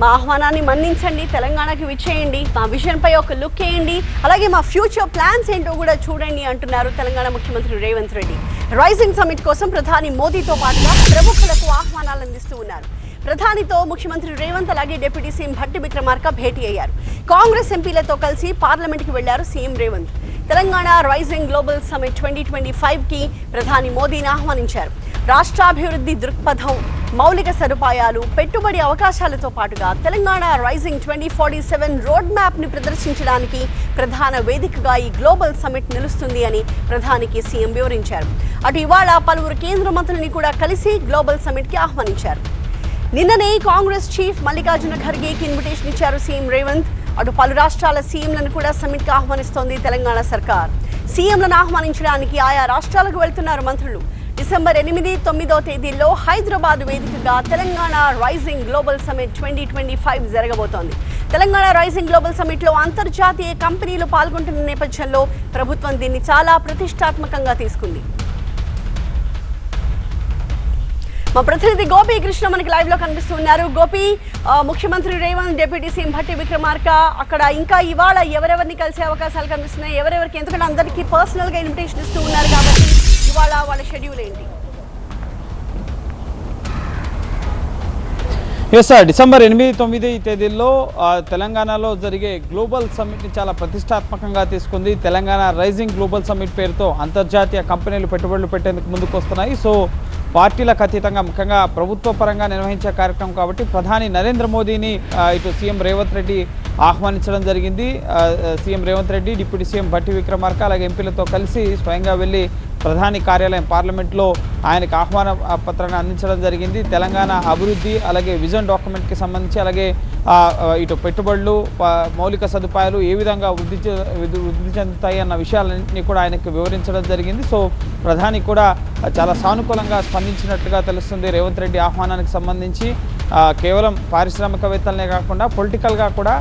మా ఆహ్వానాన్ని మన్నించండి తెలంగాణకి విచ్చేయండి మా విజన్పై ఒక లుక్ వేయండి అలాగే మా ఫ్యూచర్ ప్లాన్స్ ఏంటో కూడా చూడండి అంటున్నారు తెలంగాణ ముఖ్యమంత్రి రేవంత్ రెడ్డి. రైజింగ్ సమిట్ కోసం ప్రధాని మోదీతో పాటుగా ప్రముఖులకు ఆహ్వానాలు అందిస్తూ ఉన్నారు. ప్రధానితో ముఖ్యమంత్రి రేవంత్ అలాగే డిప్యూటీ సీఎం భట్టి విక్రమార్క భేటీ అయ్యారు. కాంగ్రెస్ ఎంపీలతో కలిసి పార్లమెంట్కి వెళ్ళారు CM Revanth. Telangana rising global summit twenty twenty ఫైవ్కి ప్రధాని మోదీని ఆహ్వానించారు. రాష్ట్రాభివృద్ధి దృక్పథం మౌలిక సదుపాయాలు పెట్టుబడి అవకాశాలతో పాటుగా Telangana rising twenty forty seven road మ్యాప్ని ప్రదర్శించడానికి ప్రధాన వేదికగా ఈ గ్లోబల్ సమిట్ నిలుస్తుంది అని ప్రధానికి సీఎం వివరించారు. అటు ఇవాళ పలువురు కేంద్ర మంత్రుల్ని కూడా కలిసి గ్లోబల్ సమిట్కి ఆహ్వానించారు. నిన్ననే కాంగ్రెస్ చీఫ్ మల్లికార్జున ఖర్గేకి ఇన్విటేషన్ ఇచ్చారు సీఎం రేవంత్. అటు పలు రాష్ట్రాల సీఎంలను కూడా సమ్మిట్కి ఆహ్వానిస్తోంది తెలంగాణ సర్కార్. సీఎంలను ఆహ్వానించడానికి ఆయా రాష్ట్రాలకు వెళ్తున్నారు మంత్రులు. డిసెంబర్ ఎనిమిది తొమ్మిదో తేదీల్లో హైదరాబాద్ వేదికగా Telangana rising global summit twenty twenty five జరగబోతోంది. తెలంగాణ రైజింగ్ గ్లోబల్ సమిట్లో అంతర్జాతీయ కంపెనీలు పాల్గొంటున్న నేపథ్యంలో ప్రభుత్వం దీన్ని చాలా ప్రతిష్టాత్మకంగా తీసుకుంది. మా ప్రతినిధి గోపి కృష్ణ మనకి లైవ్లో కనిపిస్తున్నారు గోపి ముఖ్యమంత్రి రేవంత్ డిప్యూటీ సీఎం భట్టి విక్రమార్క అక్కడ ఇంకా ఇవాళ ఎవరెవరిని కలిసే అవకాశాలు కనిపిస్తున్నాయి? ఎవరెవరికి? ఎందుకంటే అందరికీ పర్సనల్గా ఇన్విటేషన్ ఇస్తూ ఉన్నారు కాబట్టి ఇవాళ వాళ్ళ షెడ్యూల్ ఏంటి? ఎస్ సార్ డిసెంబర్ ఎనిమిది తొమ్మిది తేదీల్లో తెలంగాణలో జరిగే గ్లోబల్ సమ్మిట్ని చాలా ప్రతిష్టాత్మకంగా తీసుకుంది. తెలంగాణ రైజింగ్ గ్లోబల్ సమ్మిట్ పేరుతో అంతర్జాతీయ కంపెనీలు పెట్టుబడులు పెట్టేందుకు ముందుకు వస్తున్నాయి సో పార్టీలకు అతీతంగా ముఖ్యంగా ప్రభుత్వ పరంగా నిర్వహించే కార్యక్రమం కాబట్టి ప్రధాని నరేంద్ర మోదీని ఇటు సీఎం రేవంత్ రెడ్డి ఆహ్వానించడం జరిగింది. CM Revanth Reddy deputy CM Bhatti Vikramarka అలాగే ఎంపీలతో కలిసి స్వయంగా వెళ్ళి ప్రధాని కార్యాలయం పార్లమెంట్లో ఆయనకు ఆహ్వాన పత్రాన్ని అందించడం జరిగింది. తెలంగాణ అభివృద్ధి అలాగే విజన్ డాక్యుమెంట్కి సంబంధించి అలాగే ఇటు పెట్టుబడులు మౌలిక సదుపాయాలు ఏ విధంగా వృద్ధి చె- వృద్ధి చెందుతాయి అన్న విషయాలన్నింటినీ కూడా ఆయనకు వివరించడం జరిగింది. సో ప్రధాని కూడా చాలా సానుకూలంగా స్పందించినట్టుగా తెలుస్తుంది రేవంత్ రెడ్డి ఆహ్వానానికి సంబంధించి. కేవలం పారిశ్రామికవేత్తలనే కాకుండా పొలిటికల్గా కూడా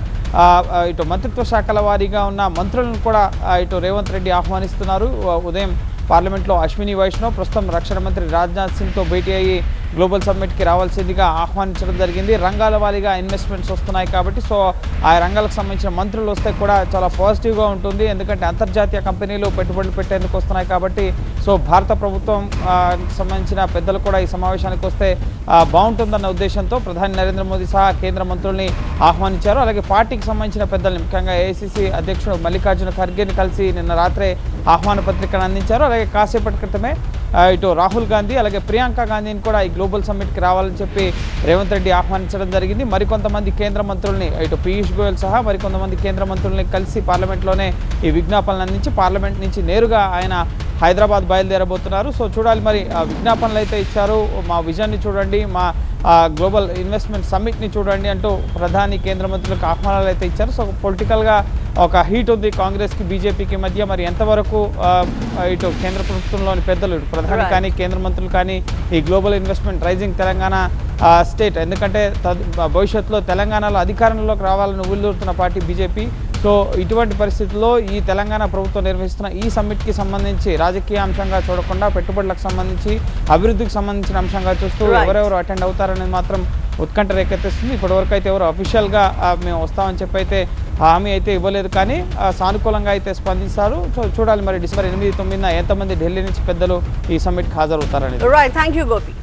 ఇటు మంత్రిత్వ శాఖల వారీగా ఉన్న మంత్రులను కూడా ఇటు రేవంత్ రెడ్డి ఆహ్వానిస్తున్నారు. ఉదయం పార్లమెంట్లో అశ్విని వైష్ణవ్ ప్రస్తుతం రక్షణ మంత్రి రాజ్నాథ్ సింగ్తో భేటీ అయ్యి గ్లోబల్ సమ్మిట్కి రావాల్సిందిగా ఆహ్వానించడం జరిగింది. రంగాల వారీగా ఇన్వెస్ట్మెంట్స్ వస్తున్నాయి కాబట్టి సో ఆ రంగాలకు సంబంధించిన మంత్రులు వస్తే కూడా చాలా పాజిటివ్గా ఉంటుంది. ఎందుకంటే అంతర్జాతీయ కంపెనీలు పెట్టుబడులు పెట్టేందుకు వస్తున్నాయి కాబట్టి సో భారత ప్రభుత్వం సంబంధించిన పెద్దలు కూడా ఈ సమావేశానికి వస్తే బాగుంటుందన్న ఉద్దేశంతో ప్రధాని నరేంద్ర మోదీ సహా కేంద్ర మంత్రుల్ని ఆహ్వానించారు. అలాగే పార్టీకి సంబంధించిన పెద్దల్ని ముఖ్యంగా ఏఐసిసి అధ్యక్షుడు మల్లికార్జున ఖర్గేని కలిసి నిన్న రాత్రే ఆహ్వాన పత్రికను అందించారు. అలాగే కాసేపటి క్రితమే ఇటు రాహుల్ గాంధీ అలాగే ప్రియాంక గాంధీని కూడా ఈ గ్లోబల్ సమ్మిట్కి రావాలని చెప్పి రేవంత్ రెడ్డి ఆహ్వానించడం జరిగింది. మరికొంతమంది కేంద్ర మంత్రుల్ని ఇటు పీయూష్ గోయల్ సహా మరికొంతమంది కేంద్ర మంత్రుల్ని కలిసి పార్లమెంట్లోనే ఈ విజ్ఞాపనలు అందించి పార్లమెంట్ నుంచి నేరుగా ఆయన హైదరాబాద్ బయలుదేరబోతున్నారు. సో చూడాలి మరి విజ్ఞాపనలు అయితే ఇచ్చారు. మా విజన్ని చూడండి మా గ్లోబల్ ఇన్వెస్ట్మెంట్ సమ్మిట్ని చూడండి అంటూ ప్రధాని కేంద్ర మంత్రులకు ఆహ్వానాలు అయితే ఇచ్చారు. సో పొలిటికల్గా ఒక హీట్ ఉంది కాంగ్రెస్కి బీజేపీకి మధ్య. మరి ఎంతవరకు ఇటు కేంద్ర ప్రభుత్వంలోని పెద్దలు ప్రధాని. కానీ కేంద్ర మంత్రులు కానీ ఈ global investment rising Telangana state. ఎందుకంటే తద్- భవిష్యత్తులో తెలంగాణలో అధికారంలోకి రావాలని ఉవ్విళ్ళూరుతున్న పార్టీ బీజేపీ. సో ఇటువంటి పరిస్థితుల్లో ఈ తెలంగాణ ప్రభుత్వం నిర్వహిస్తున్న ఈ సమ్మిట్కి సంబంధించి రాజకీయ అంశంగా చూడకుండా పెట్టుబడులకు సంబంధించి అభివృద్ధికి సంబంధించిన అంశంగా చూస్తూ. ఎవరెవరు అటెండ్ అవుతారనేది మాత్రం ఉత్కంఠ రేకెత్తిస్తుంది. ఇప్పటివరకు అయితే ఎవరు అఫీషియల్గా మేము వస్తామని చెప్పి అయితే హామీ అయితే ఇవ్వలేదు. కానీ సానుకూలంగా అయితే స్పందిస్తారు. సో చూడాలి మరి డిసెంబర్ ఎనిమిది తొమ్మిదిన ఎంతమంది ఢిల్లీ నుంచి పెద్దలు ఈ సమ్మిట్కి హాజరవుతారనేది. Right thank you Gopi